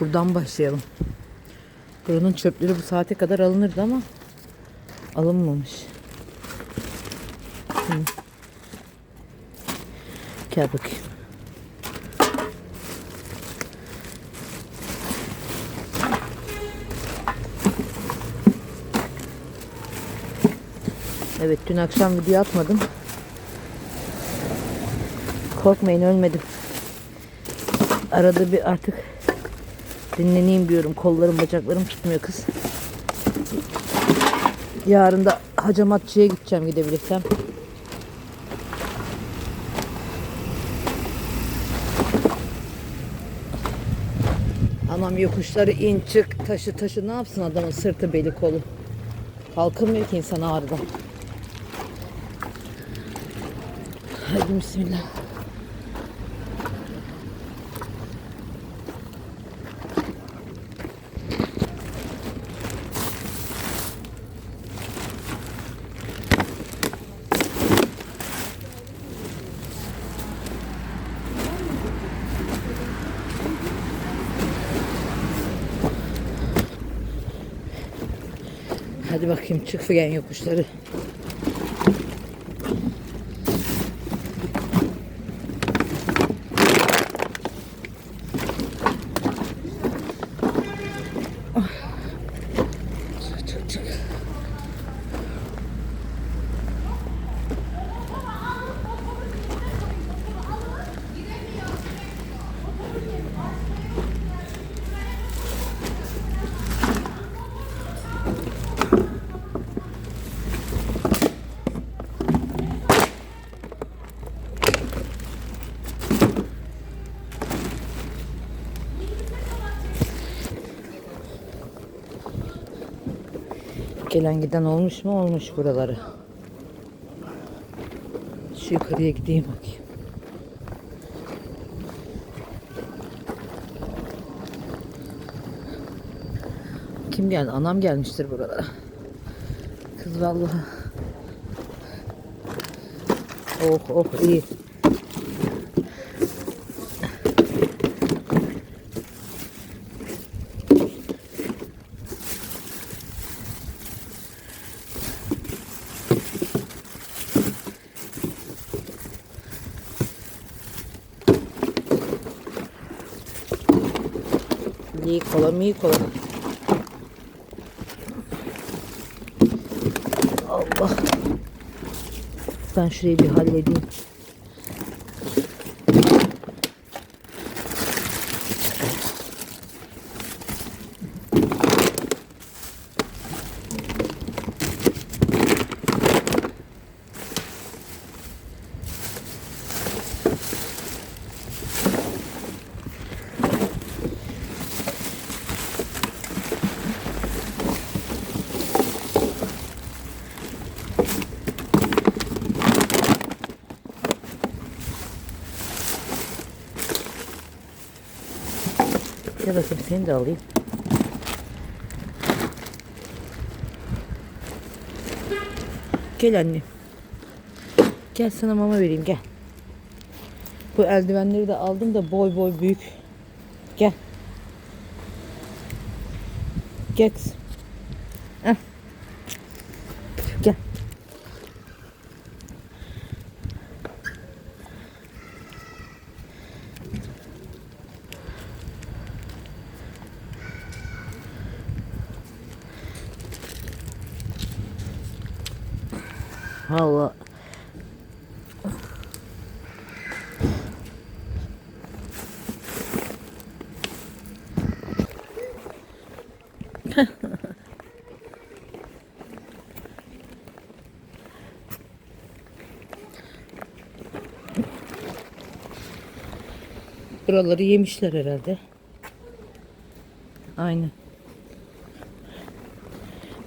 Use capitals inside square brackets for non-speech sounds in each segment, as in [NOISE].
Buradan başlayalım. Buranın çöpleri bu saate kadar alınırdı ama alınmamış. Hı. Gel bakayım. Evet dün akşam video atmadım. Korkmayın ölmedim. Arada bir artık dinleneyim diyorum. Kollarım bacaklarım tutmuyor kız. Yarın da hacamatçıya gideceğim gidebilirsem. Anam yokuşları in çık taşı taşı ne yapsın adamın sırtı beli kolu. Kalkamıyor ki insan ağrıdan. Hadi bismillah. Hadi bakayım çık figen yokuşları. Gelen giden olmuş mu? Olmuş buraları. Şu yukarıya gideyim bakayım. Kim geldi? Anam gelmiştir buralara. Kız vallahi. Oh oh iyi. İyi kola. Allah. Ben şurayı bir halledeyim. Gel bakayım seni de alayım. Gel annem. Gel sana mama vereyim gel. Bu eldivenleri de aldım da boy boy büyük. Gel. Gel kızım. Heh. Gel. Valla. Buraları yemişler herhalde. Aynen.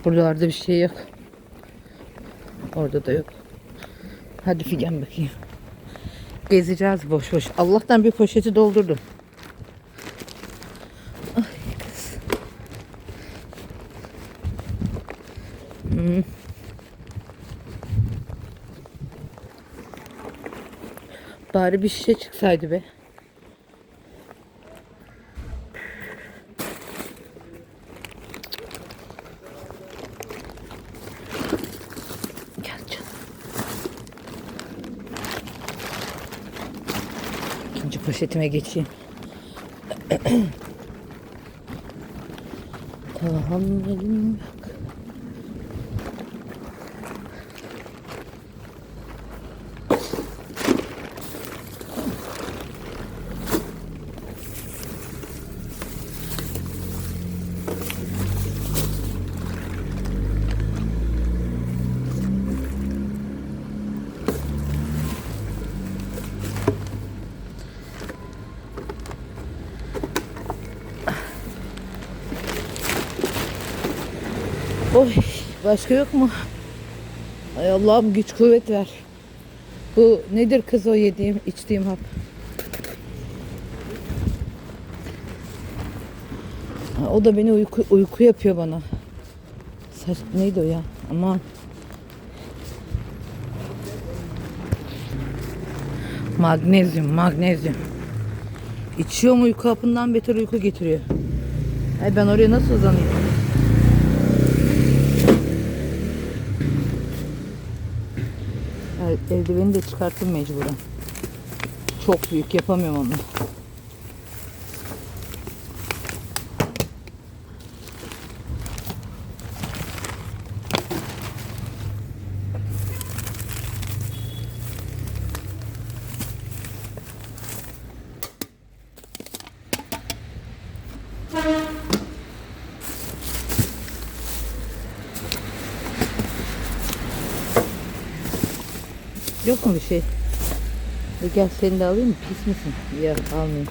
Buralarda bir şey yok. Orada da yok. Hadi figen bakayım. Gezeceğiz boş boş. Allah'tan bir poşeti doldurdum. Ay kız. Hmm. Bari bir şişe çıksaydı be. Poşetime geçeyim. [CLEARS THROAT] Tahammülüm yok. Oy, başka yok mu? Ay Allah'ım güç kuvvet ver. Bu nedir kız o yediğim, içtiğim hap? Ha, o da beni uyku, uyku yapıyor bana. Saç, neydi o ya? Aman. Magnezyum, magnezyum. İçiyor mu uyku hapından beter uyku getiriyor. Ay ben oraya nasıl uzanayım? Eldiveni de çıkarttım mecburen. Çok büyük yapamıyorum onu. Mu bir şey? E gel seni de alayım mı? Pis misin? Yok almayayım.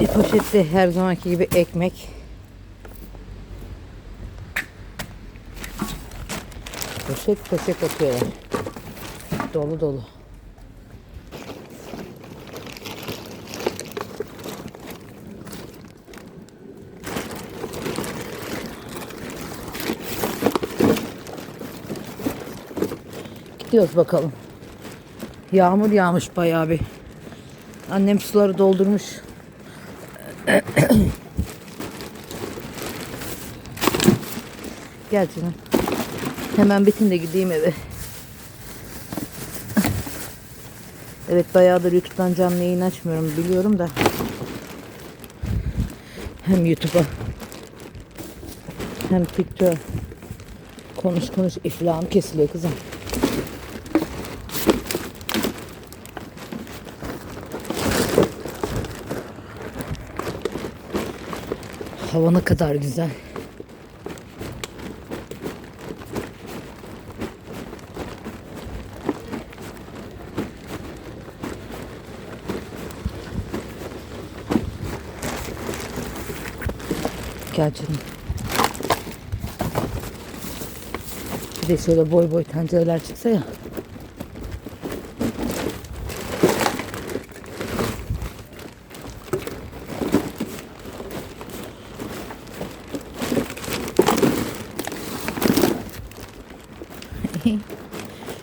Bir poşette her zamanki gibi ekmek. Poşet poşet atıyorlar. Dolu dolu. Gidiyoruz bakalım. Yağmur yağmış bayağı bir. Annem suları doldurmuş. [CLEARS THROAT] Gel canım. Hemen bitin de gideyim eve. Evet bayağıdır YouTube'dan canlı yayın açmıyorum biliyorum da. Hem YouTube'a hem TikTok'a konuş konuş iflahım kesiliyor kızım. Hava ne kadar güzel. Gel canım. Bir de şöyle boy boy tencereler çıksa ya. [LAUGHS]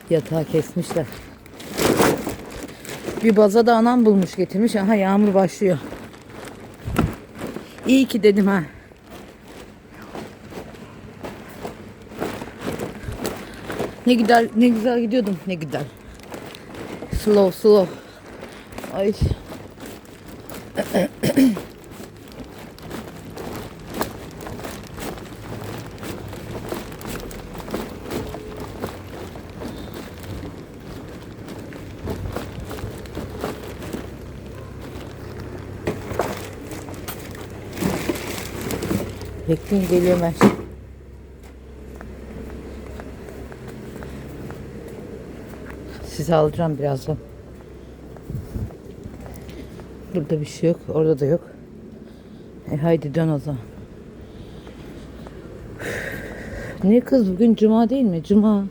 Yatağı kesmişler. Bir baza da anam bulmuş getirmiş. Aha yağmur başlıyor. İyi ki dedim ha. Ne güzel ne güzel gidiyordum ne güzel. Slow slow. Ay. Bekleyin geliyorum ben. Sizi alacağım birazdan. Burada bir şey yok. Orada da yok. E haydi dön o zaman. Ne kız bugün cuma değil mi? Cuma.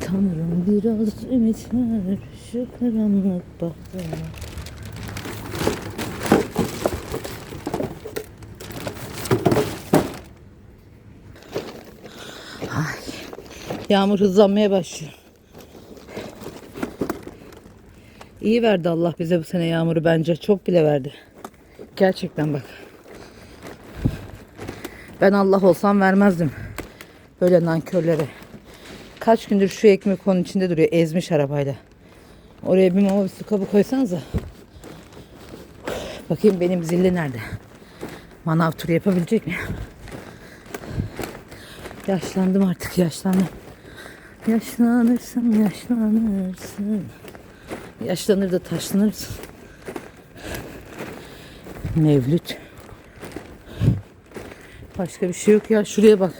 Tanrım bir Ver şu karanlık. Ay, yağmur hızlanmaya başlıyor. İyi verdi Allah bize bu sene yağmuru bence. Çok bile verdi. Gerçekten bak. Ben Allah olsam vermezdim. Böyle nankörlere. Kaç gündür şu ekmek onun içinde duruyor. Ezmiş arabayla. Oraya bir mama bir su kabı koysanıza. Bakayım benim zilli nerede? Manav turu yapabilecek mi? Yaşlandım artık yaşlandım. Yaşlanırsın yaşlanırsın. Yaşlanır da taşlanırsın. Mevlüt. Başka bir şey yok ya. Şuraya bak.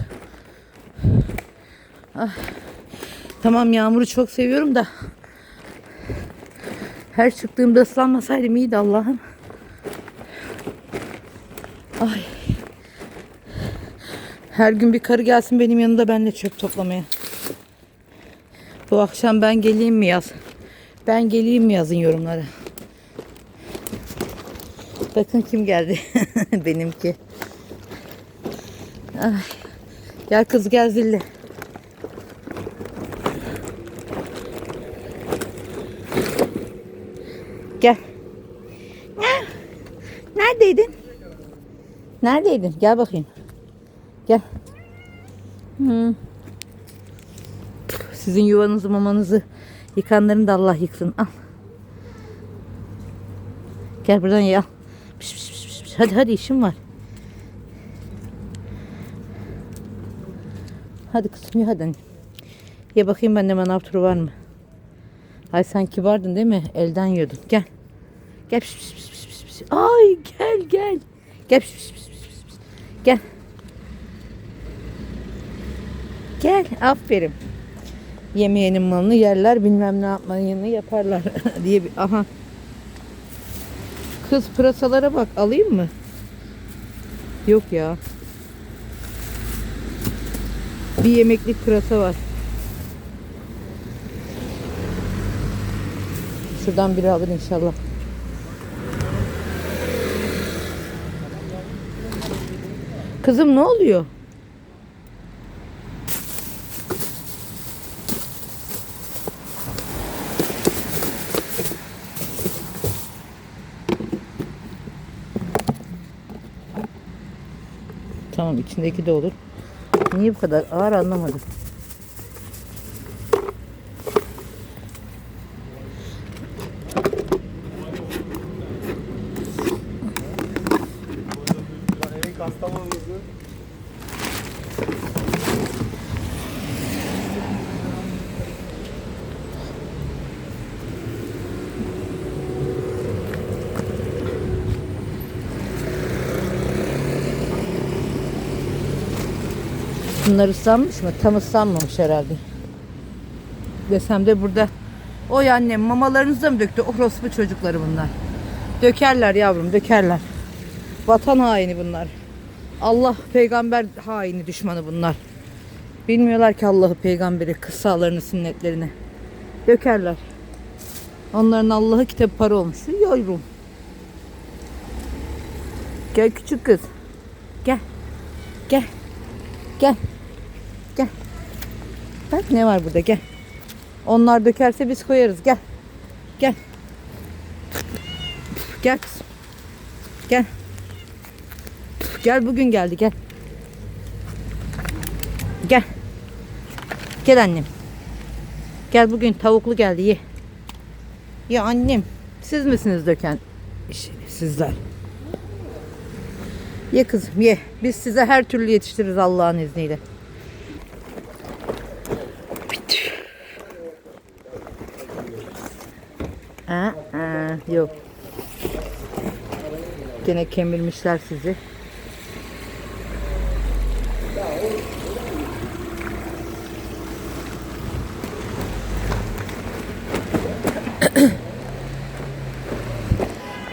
Ah. Tamam yağmuru çok seviyorum da. Her çıktığımda ıslanmasaydım iyiydi Allah'ım. Ay. Her gün bir karı gelsin benim yanında benle çöp toplamaya. Bu akşam ben geleyim mi yaz? Ben geleyim mi yazın yorumlara. Bakın kim geldi. [LAUGHS] Benimki. Ay. Gel kız gel zilli. Gel. Ne? Neredeydin? Neredeydin? Gel bakayım. Gel. Hı. Sizin yuvanızı mamanızı yıkanların da Allah yıksın. Al. Gel buradan ye al. Piş, piş, piş, piş. Hadi hadi işim var. Hadi kızım ye hadi. Ye bakayım bende manav turu var mı? Ay sen kibardın değil mi? Elden yiyordun. Gel. Gel. Piş, piş, piş, piş, piş. Ay gel gel. Gel. Piş, piş, piş, piş, piş. Gel. Gel. Aferin. Yemeyenin malını yerler bilmem ne yapmayını yaparlar [LAUGHS] diye bir aha. Kız pırasalara bak alayım mı? Yok ya. Bir yemeklik pırasa var. Şuradan biri alır inşallah. Kızım ne oluyor? Tamam içindeki de olur. Niye bu kadar ağır anlamadım. Bunlar ıslanmış mı? Tam ıslanmamış herhalde. Desem de burada. Oy annem mamalarınızı da mı döktü? Orospu çocukları bunlar. Dökerler yavrum dökerler. Vatan haini bunlar. Allah peygamber haini düşmanı bunlar. Bilmiyorlar ki Allah'ı peygamberi, kıssalarını, sünnetlerini. Dökerler. Onların Allah'ı kitap para olmuş. Yavrum. Gel küçük kız. Gel. Gel. Gel. Gel. Bak ne var burada gel. Onlar dökerse biz koyarız gel. Gel. Gel kızım. Gel. Gel bugün geldi gel. Gel. Gel annem. Gel bugün tavuklu geldi ye. Ya annem siz misiniz döken? Sizler. Ye kızım ye. Biz size her türlü yetiştiririz Allah'ın izniyle. Aa, aa, yok. Gene kemirmişler sizi.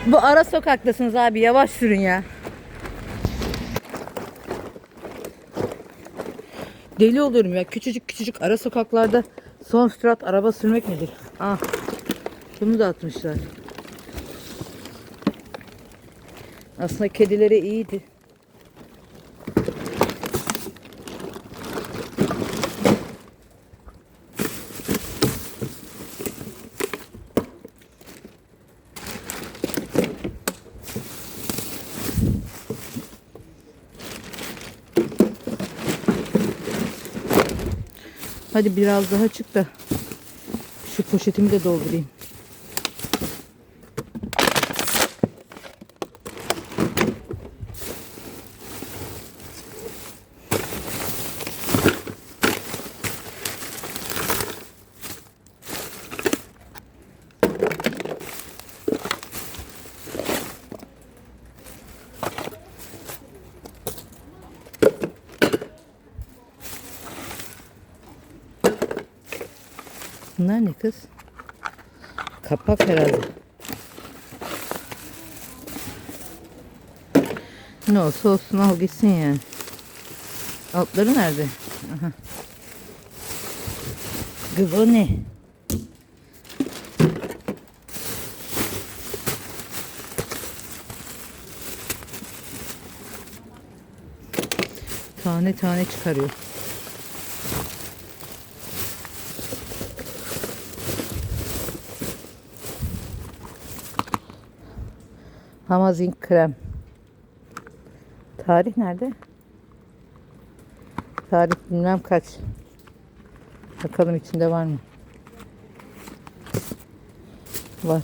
Bu ara sokaktasınız abi yavaş sürün ya. Deli oluyorum ya. Küçücük küçücük ara sokaklarda Son sürat araba sürmek nedir? Ah. Bunu da atmışlar. Aslında kedilere iyiydi. Hadi biraz daha çık da şu poşetimi de doldurayım. Bunlar ne kız? Kapak herhalde. Ne olsa olsun al gitsin yani. Altları nerede? Aha. Kız o ne? Tane tane çıkarıyor. Hamazin krem. Tarih nerede? Tarih bilmem kaç. Bakalım içinde var mı? Var.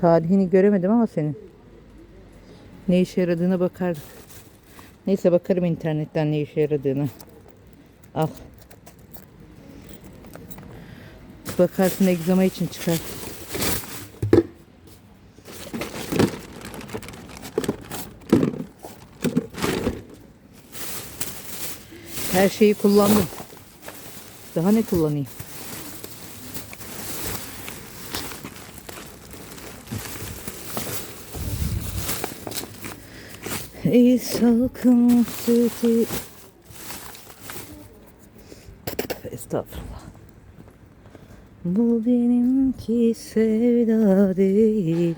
Tarihini göremedim ama senin. Ne işe yaradığına bakardık. Neyse bakarım internetten ne işe yaradığına. Al. Bakarsın egzama için çıkar. Her şeyi kullandım. Daha ne kullanayım? Ey salkım sütü Estağfurullah Bu benimki sevda değil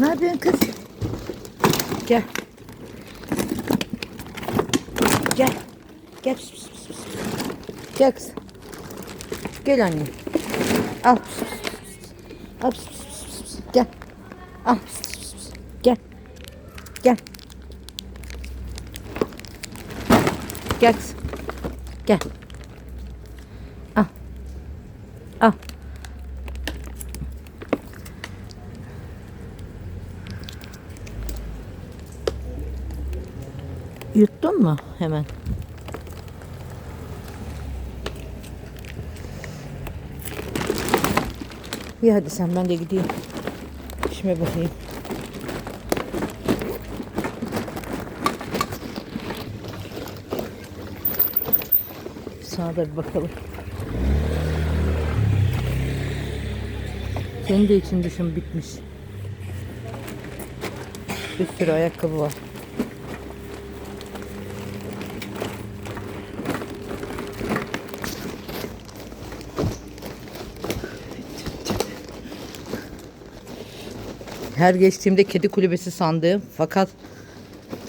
Ne yapıyorsun kız? Gel. Gel. Gel. Pis, pis, pis, pis. Gel kızım. Gel anne. Al. Pis, pis, pis, pis. Al. Pis, pis, pis, pis, pis. Gel. Al. Pis, pis, pis, pis. Gel. Gel. Gel kızım. Gel. Al. Al. Yuttun mu hemen? İyi hadi sen ben de gideyim. İşime bakayım. Sağda bir bakalım. Senin de için düşün bitmiş. Bir sürü ayakkabı var. Her geçtiğimde kedi kulübesi sandığım fakat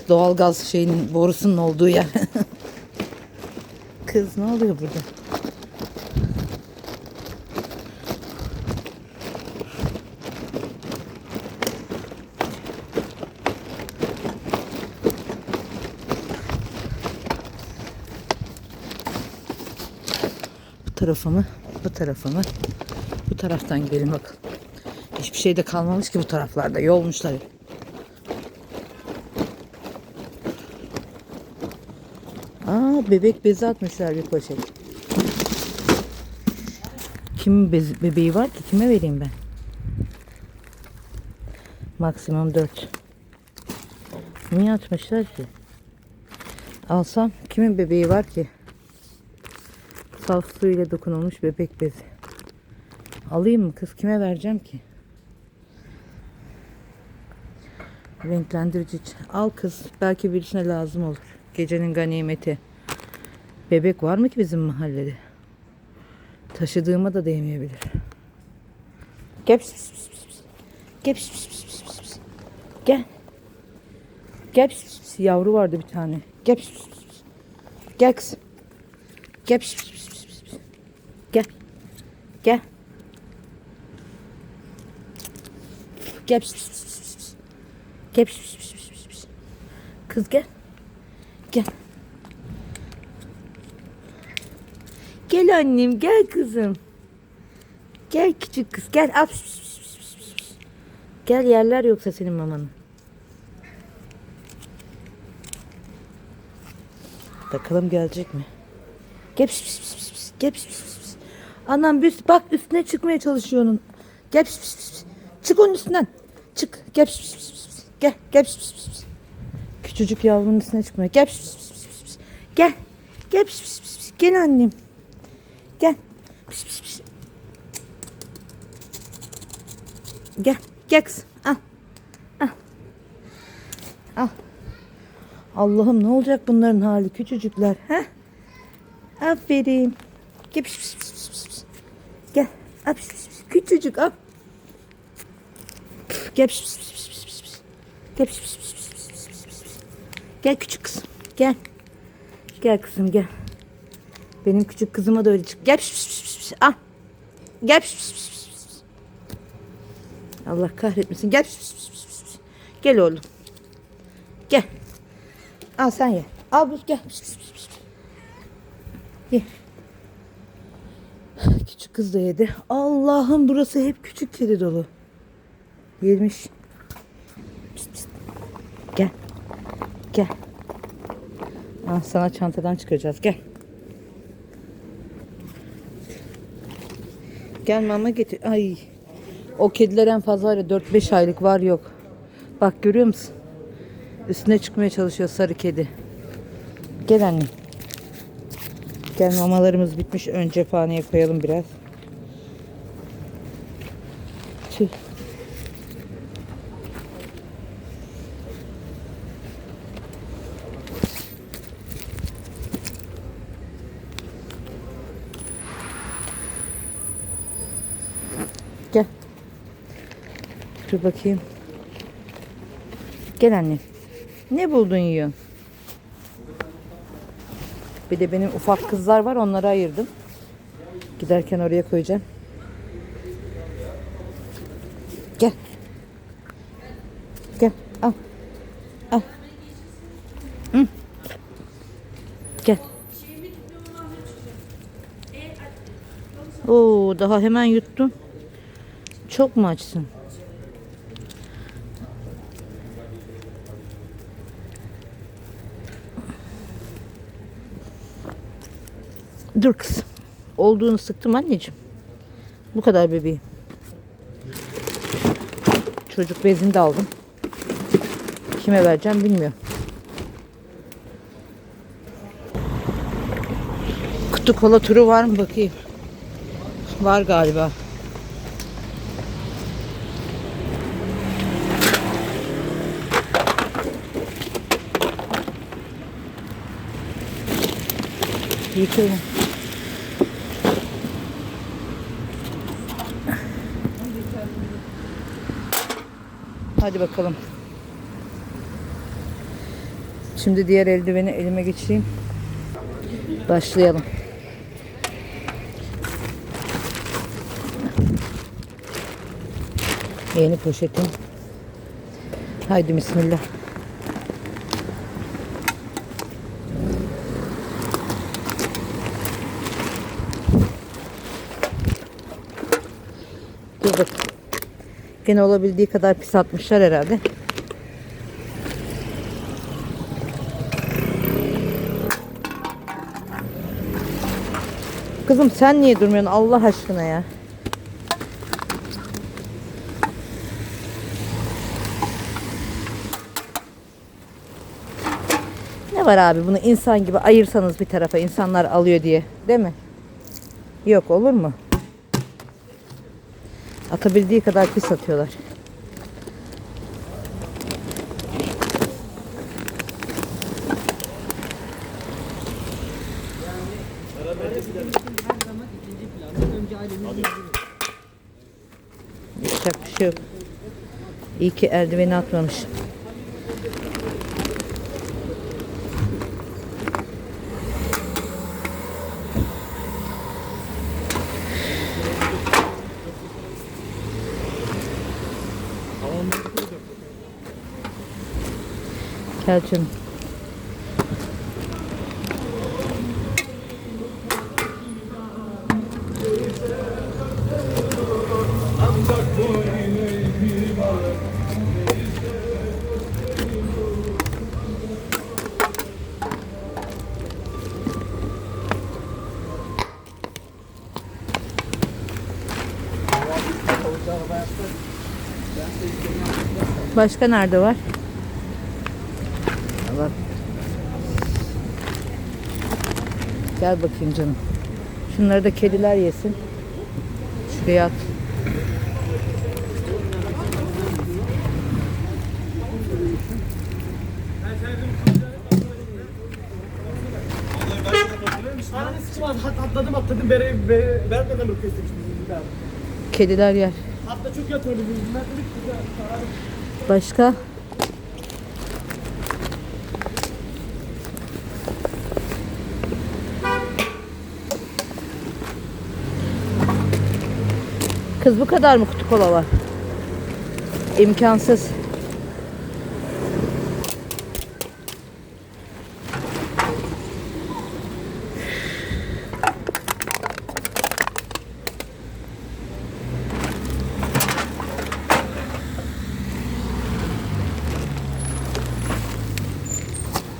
doğalgaz şeyinin borusunun olduğu yer. [LAUGHS] Kız ne oluyor burada? Bu tarafa mı? Bu tarafa mı? Bu taraftan gidelim bakalım. Hiçbir şey de kalmamış ki bu taraflarda. Yolmuşlar. Aa bebek bezi atmışlar bir poşet. Kimin bez- bebeği var ki? Kime vereyim ben? Maksimum 4. Niye atmışlar ki? Alsam kimin bebeği var ki? Saf suyla dokunulmuş bebek bezi. Alayım mı kız? Kime vereceğim ki? renklendirici. Al kız. Belki birisine lazım olur. Gecenin ganimeti. Bebek var mı ki bizim mahallede? Taşıdığıma da değmeyebilir. Gel. Gel. Gel. Gel. Yavru vardı bir tane. Gel. Gel kız. Gel. Gel. Gel. Gel. Gel. pis, pis, pis, pis, pis. Kız gel. Gel. Gel annem gel kızım. Gel küçük kız gel. Al. Pis, pis, pis, pis, pis. Gel yerler yoksa senin mamanı. Bakalım gelecek mi? Gel pis, pis, pis, pis. Gel pis, pis, pis. Anam bir bak üstüne çıkmaya çalışıyor onun. Gel pis, pis, pis. Çık onun üstünden. Çık. Gel pis, pis, pis. Gel. Gel pis, pis, pis. Küçücük yavrunun üstüne çıkmıyor. Gel pis, pis, pis, pis. Gel. Gel pis, pis, pis. Gel annem. Gel. Pis, pis, pis. Gel. Gel kızım. Al. Al. Al. Allah'ım ne olacak bunların hali küçücükler. He? Aferin. Gel pis, pis, pis, pis, pis. Gel. Al pis, pis, pis. Küçücük al. Gel pis, pis, pis. Gel. Pis, pis, pis, pis, pis, pis, pis. Gel küçük kızım. Gel. Gel kızım gel. Benim küçük kızıma da öyle çık. Gel. Pis, pis, pis, pis. Al. Gel. Pis, pis, pis, pis. Allah kahretmesin. Gel. Pis, pis, pis, pis. Gel oğlum. Gel. Al sen ye. Al buz gel. Pis, pis, pis, pis. Ye. Küçük kız da yedi. Allah'ım burası hep küçük kedi dolu. Yemiş. Gel. Al sana çantadan çıkaracağız. Gel. Gel mama getir. Ay. O kediler en fazla var ya 4-5 aylık var yok. Bak görüyor musun? Üstüne çıkmaya çalışıyor sarı kedi. Gel anne. Gel mamalarımız bitmiş. Ön cephaneye koyalım biraz. Tüh. Dur bakayım. Gel anne. Ne buldun yiyorsun? Bir de benim ufak kızlar var onları ayırdım. Giderken oraya koyacağım. Gel. Gel al. Al. Hı. Gel. Oo daha hemen yuttun. Çok mu açsın? Dur kız. Olduğunu sıktım anneciğim. Bu kadar bebeğim. Çocuk bezini de aldım. Kime vereceğim bilmiyorum. Kutu kola turu var mı bakayım. Var galiba. Yıkayın. Hadi bakalım. Şimdi diğer eldiveni elime geçireyim. Başlayalım. Yeni poşetim. Haydi bismillah. Dur bak. Gene olabildiği kadar pis atmışlar herhalde. Kızım sen niye durmuyorsun Allah aşkına ya? Ne var abi bunu insan gibi ayırsanız bir tarafa insanlar alıyor diye değil mi? Yok olur mu? Atabildiği kadar pis atıyorlar. Yapacak bir şey yok. İyi ki eldiveni atmamış. Canım. Başka nerede var? Bak. Gel bakayım canım. Şunları da kediler yesin. Şuraya at. Ananı atladım atladım bere, be, vermeden abi. Kediler yer. Hatta çok yatıyordu Başka? Kız bu kadar mı kutu kola var? İmkansız.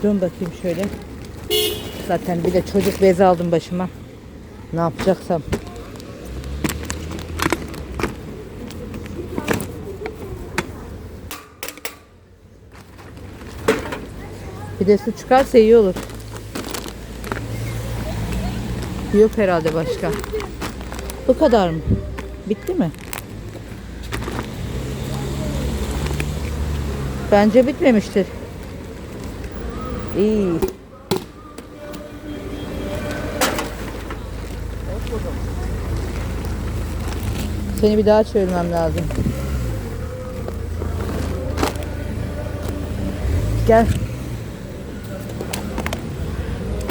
Dön bakayım şöyle. Zaten bir de çocuk bezi aldım başıma. Ne yapacaksam. Bir de su çıkarsa iyi olur. Yok herhalde başka. Bu kadar mı? Bitti mi? Bence bitmemiştir. İyi. Seni bir daha çevirmem lazım. Gel.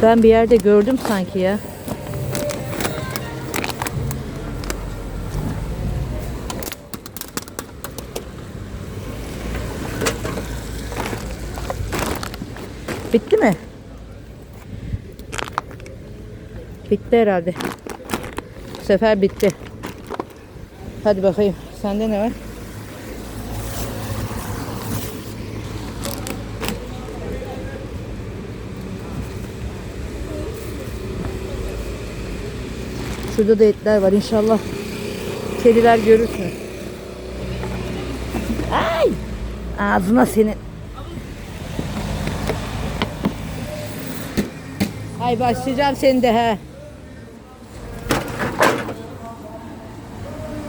Ben bir yerde gördüm sanki ya. Bitti mi? Bitti herhalde. Bu sefer bitti. Hadi bakayım. Sende ne var? Şurada da etler var inşallah. Kediler görürsün. Ay! Ağzına senin. Ay başlayacağım seni de he.